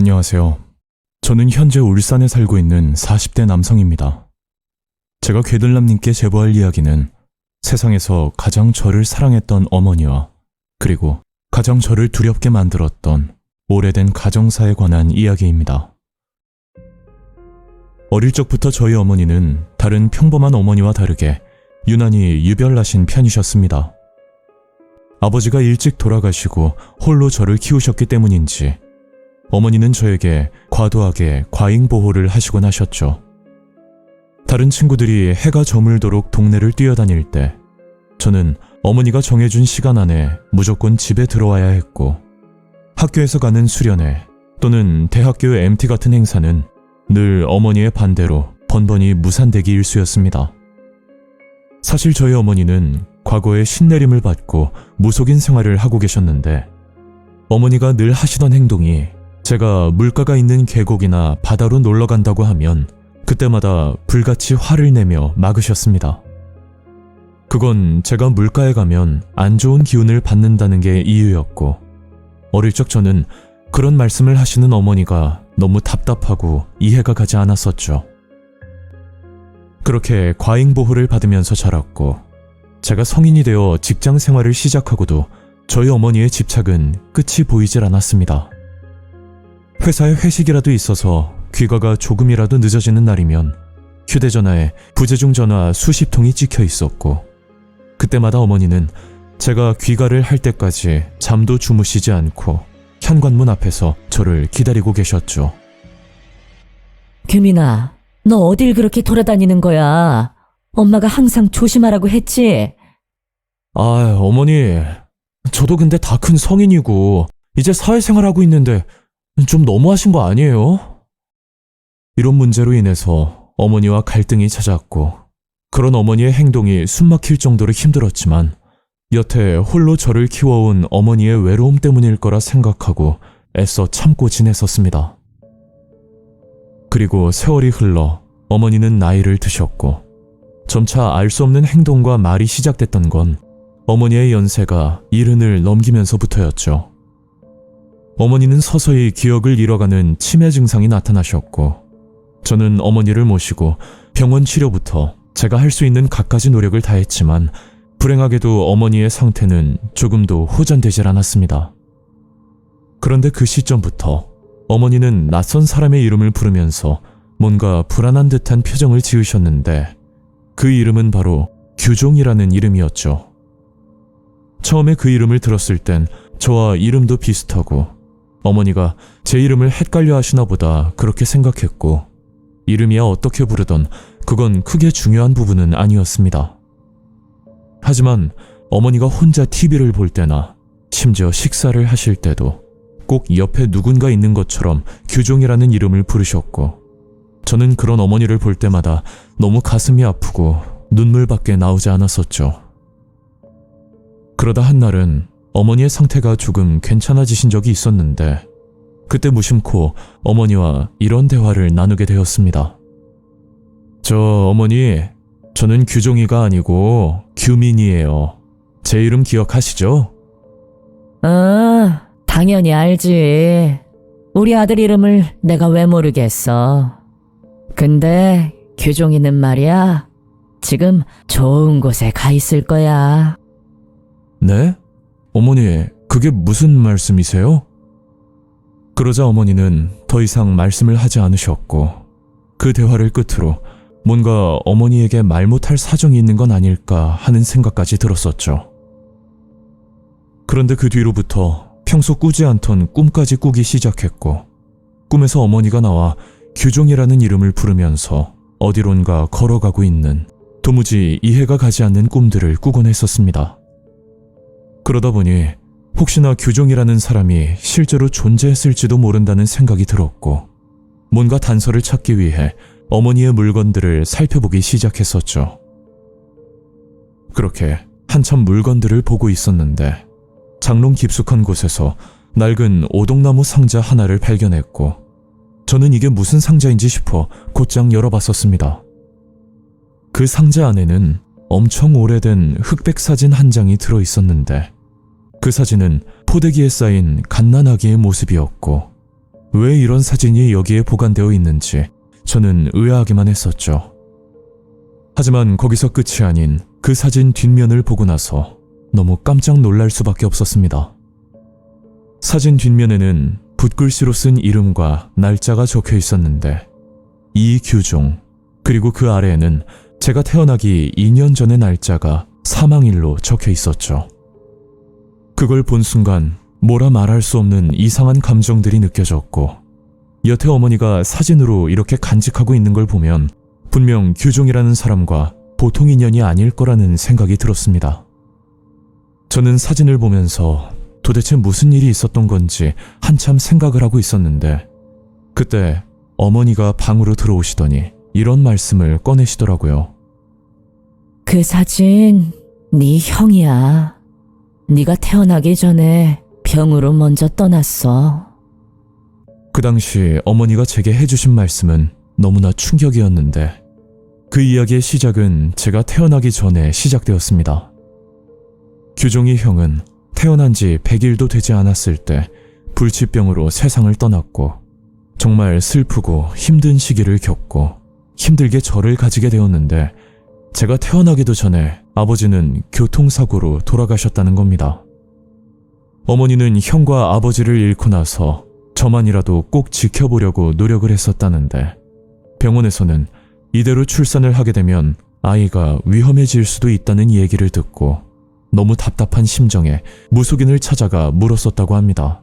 안녕하세요. 저는 현재 울산에 살고 있는 40대 남성입니다. 제가 괴들남님께 제보할 이야기는 세상에서 가장 저를 사랑했던 어머니와 그리고 가장 저를 두렵게 만들었던 오래된 가정사에 관한 이야기입니다. 어릴 적부터 저희 어머니는 다른 평범한 어머니와 다르게 유난히 유별나신 편이셨습니다. 아버지가 일찍 돌아가시고 홀로 저를 키우셨기 때문인지 어머니는 저에게 과도하게 과잉 보호를 하시곤 하셨죠. 다른 친구들이 해가 저물도록 동네를 뛰어다닐 때 저는 어머니가 정해준 시간 안에 무조건 집에 들어와야 했고 학교에서 가는 수련회 또는 대학교 MT 같은 행사는 늘 어머니의 반대로 번번이 무산되기 일쑤였습니다. 사실 저희 어머니는 과거에 신내림을 받고 무속인 생활을 하고 계셨는데 어머니가 늘 하시던 행동이 제가 물가가 있는 계곡이나 바다로 놀러 간다고 하면 그때마다 불같이 화를 내며 막으셨습니다. 그건 제가 물가에 가면 안 좋은 기운을 받는다는 게 이유였고 어릴 적 저는 그런 말씀을 하시는 어머니가 너무 답답하고 이해가 가지 않았었죠. 그렇게 과잉 보호를 받으면서 자랐고 제가 성인이 되어 직장 생활을 시작하고도 저희 어머니의 집착은 끝이 보이질 않았습니다. 회사에 회식이라도 있어서 귀가가 조금이라도 늦어지는 날이면 휴대전화에 부재중 전화 수십 통이 찍혀 있었고 그때마다 어머니는 제가 귀가를 할 때까지 잠도 주무시지 않고 현관문 앞에서 저를 기다리고 계셨죠. 규민아, 너 어딜 그렇게 돌아다니는 거야? 엄마가 항상 조심하라고 했지? 아, 어머니. 저도 근데 다 큰 성인이고 이제 사회생활 하고 있는데 좀 너무하신 거 아니에요? 이런 문제로 인해서 어머니와 갈등이 찾아왔고 그런 어머니의 행동이 숨막힐 정도로 힘들었지만 여태 홀로 저를 키워온 어머니의 외로움 때문일 거라 생각하고 애써 참고 지냈었습니다. 그리고 세월이 흘러 어머니는 나이를 드셨고 점차 알 수 없는 행동과 말이 시작됐던 건 어머니의 연세가 이른을 넘기면서부터였죠. 어머니는 서서히 기억을 잃어가는 치매 증상이 나타나셨고, 저는 어머니를 모시고 병원 치료부터 제가 할 수 있는 갖가지 노력을 다했지만, 불행하게도 어머니의 상태는 조금도 호전되질 않았습니다. 그런데 그 시점부터 어머니는 낯선 사람의 이름을 부르면서 뭔가 불안한 듯한 표정을 지으셨는데, 그 이름은 바로 규종이라는 이름이었죠. 처음에 그 이름을 들었을 땐 저와 이름도 비슷하고 어머니가 제 이름을 헷갈려 하시나 보다 그렇게 생각했고 이름이야 어떻게 부르던 그건 크게 중요한 부분은 아니었습니다. 하지만 어머니가 혼자 TV를 볼 때나 심지어 식사를 하실 때도 꼭 옆에 누군가 있는 것처럼 규종이라는 이름을 부르셨고 저는 그런 어머니를 볼 때마다 너무 가슴이 아프고 눈물밖에 나오지 않았었죠. 그러다 한날은 어머니의 상태가 조금 괜찮아지신 적이 있었는데 그때 무심코 어머니와 이런 대화를 나누게 되었습니다. 저 어머니, 저는 규종이가 아니고 규민이에요. 제 이름 기억하시죠? 어, 당연히 알지. 우리 아들 이름을 내가 왜 모르겠어. 근데 규종이는 말이야. 지금 좋은 곳에 가 있을 거야. 네? 어머니, 그게 무슨 말씀이세요? 그러자 어머니는 더 이상 말씀을 하지 않으셨고, 그 대화를 끝으로 뭔가 어머니에게 말 못할 사정이 있는 건 아닐까 하는 생각까지 들었었죠. 그런데 그 뒤로부터 평소 꾸지 않던 꿈까지 꾸기 시작했고, 꿈에서 어머니가 나와 규종이라는 이름을 부르면서 어디론가 걸어가고 있는 도무지 이해가 가지 않는 꿈들을 꾸곤 했었습니다. 그러다 보니 혹시나 규종이라는 사람이 실제로 존재했을지도 모른다는 생각이 들었고 뭔가 단서를 찾기 위해 어머니의 물건들을 살펴보기 시작했었죠. 그렇게 한참 물건들을 보고 있었는데 장롱 깊숙한 곳에서 낡은 오동나무 상자 하나를 발견했고 저는 이게 무슨 상자인지 싶어 곧장 열어봤었습니다. 그 상자 안에는 엄청 오래된 흑백 사진 한 장이 들어 있었는데 그 사진은 포대기에 쌓인 갓난아기의 모습이었고 왜 이런 사진이 여기에 보관되어 있는지 저는 의아하기만 했었죠. 하지만 거기서 끝이 아닌 그 사진 뒷면을 보고 나서 너무 깜짝 놀랄 수밖에 없었습니다. 사진 뒷면에는 붓글씨로 쓴 이름과 날짜가 적혀 있었는데 이규종 그리고 그 아래에는 제가 태어나기 2년 전의 날짜가 사망일로 적혀 있었죠. 그걸 본 순간 뭐라 말할 수 없는 이상한 감정들이 느껴졌고 여태 어머니가 사진으로 이렇게 간직하고 있는 걸 보면 분명 규종이라는 사람과 보통 인연이 아닐 거라는 생각이 들었습니다. 저는 사진을 보면서 도대체 무슨 일이 있었던 건지 한참 생각을 하고 있었는데 그때 어머니가 방으로 들어오시더니 이런 말씀을 꺼내시더라고요. 그 사진 네 형이야. 네가 태어나기 전에 병으로 먼저 떠났어. 그 당시 어머니가 제게 해주신 말씀은 너무나 충격이었는데 그 이야기의 시작은 제가 태어나기 전에 시작되었습니다. 규종이 형은 태어난 지 100일도 되지 않았을 때 불치병으로 세상을 떠났고 정말 슬프고 힘든 시기를 겪고 힘들게 저를 가지게 되었는데 제가 태어나기도 전에 아버지는 교통사고로 돌아가셨다는 겁니다. 어머니는 형과 아버지를 잃고 나서 저만이라도 꼭 지켜보려고 노력을 했었다는데 병원에서는 이대로 출산을 하게 되면 아이가 위험해질 수도 있다는 얘기를 듣고 너무 답답한 심정에 무속인을 찾아가 물었었다고 합니다.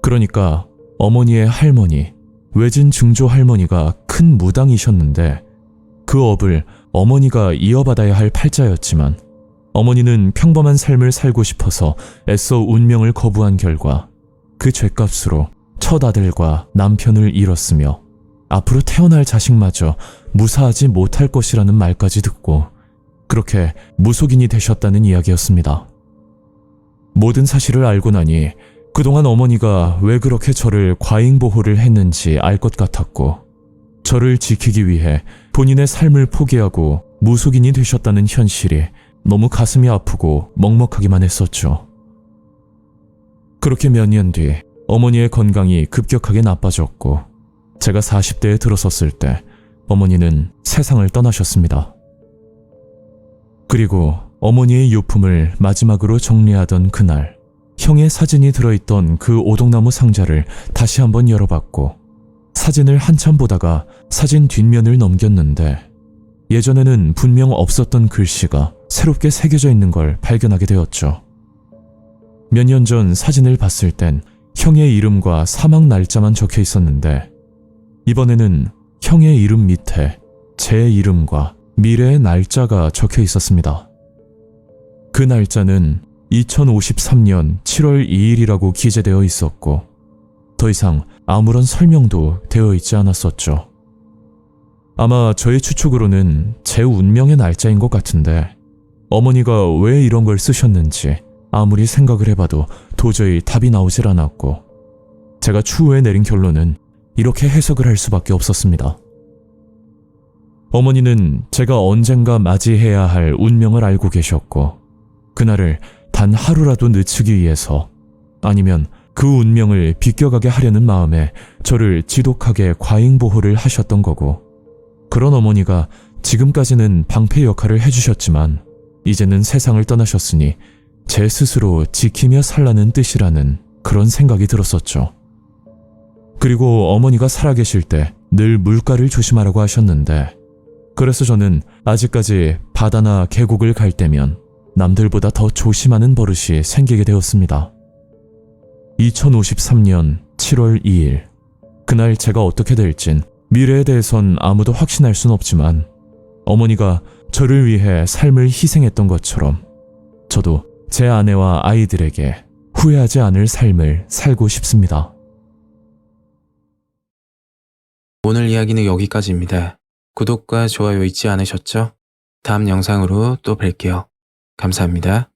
그러니까 어머니의 할머니, 외진 증조 할머니가 큰 무당이셨는데 그 업을 어머니가 이어받아야 할 팔자였지만 어머니는 평범한 삶을 살고 싶어서 애써 운명을 거부한 결과 그 죄값으로 첫 아들과 남편을 잃었으며 앞으로 태어날 자식마저 무사하지 못할 것이라는 말까지 듣고 그렇게 무속인이 되셨다는 이야기였습니다. 모든 사실을 알고 나니 그동안 어머니가 왜 그렇게 저를 과잉보호를 했는지 알 것 같았고 저를 지키기 위해 본인의 삶을 포기하고 무속인이 되셨다는 현실이 너무 가슴이 아프고 먹먹하기만 했었죠. 그렇게 몇 년 뒤 어머니의 건강이 급격하게 나빠졌고 제가 40대에 들어섰을 때 어머니는 세상을 떠나셨습니다. 그리고 어머니의 유품을 마지막으로 정리하던 그날 형의 사진이 들어있던 그 오동나무 상자를 다시 한번 열어봤고 사진을 한참 보다가 사진 뒷면을 넘겼는데 예전에는 분명 없었던 글씨가 새롭게 새겨져 있는 걸 발견하게 되었죠. 몇 년 전 사진을 봤을 땐 형의 이름과 사망 날짜만 적혀 있었는데 이번에는 형의 이름 밑에 제 이름과 미래의 날짜가 적혀 있었습니다. 그 날짜는 2053년 7월 2일이라고 기재되어 있었고 더 이상 아무런 설명도 되어 있지 않았었죠. 아마 저의 추측으로는 제 운명의 날짜인 것 같은데 어머니가 왜 이런 걸 쓰셨는지 아무리 생각을 해봐도 도저히 답이 나오질 않았고 제가 추후에 내린 결론은 이렇게 해석을 할 수밖에 없었습니다. 어머니는 제가 언젠가 맞이해야 할 운명을 알고 계셨고 그날을 단 하루라도 늦추기 위해서 아니면 그 운명을 비껴가게 하려는 마음에 저를 지독하게 과잉보호를 하셨던 거고 그런 어머니가 지금까지는 방패 역할을 해주셨지만 이제는 세상을 떠나셨으니 제 스스로 지키며 살라는 뜻이라는 그런 생각이 들었었죠. 그리고 어머니가 살아계실 때 늘 물가를 조심하라고 하셨는데 그래서 저는 아직까지 바다나 계곡을 갈 때면 남들보다 더 조심하는 버릇이 생기게 되었습니다. 2053년 7월 2일. 그날 제가 어떻게 될진 미래에 대해선 아무도 확신할 순 없지만 어머니가 저를 위해 삶을 희생했던 것처럼 저도 제 아내와 아이들에게 후회하지 않을 삶을 살고 싶습니다. 오늘 이야기는 여기까지입니다. 구독과 좋아요 잊지 않으셨죠? 다음 영상으로 또 뵐게요. 감사합니다.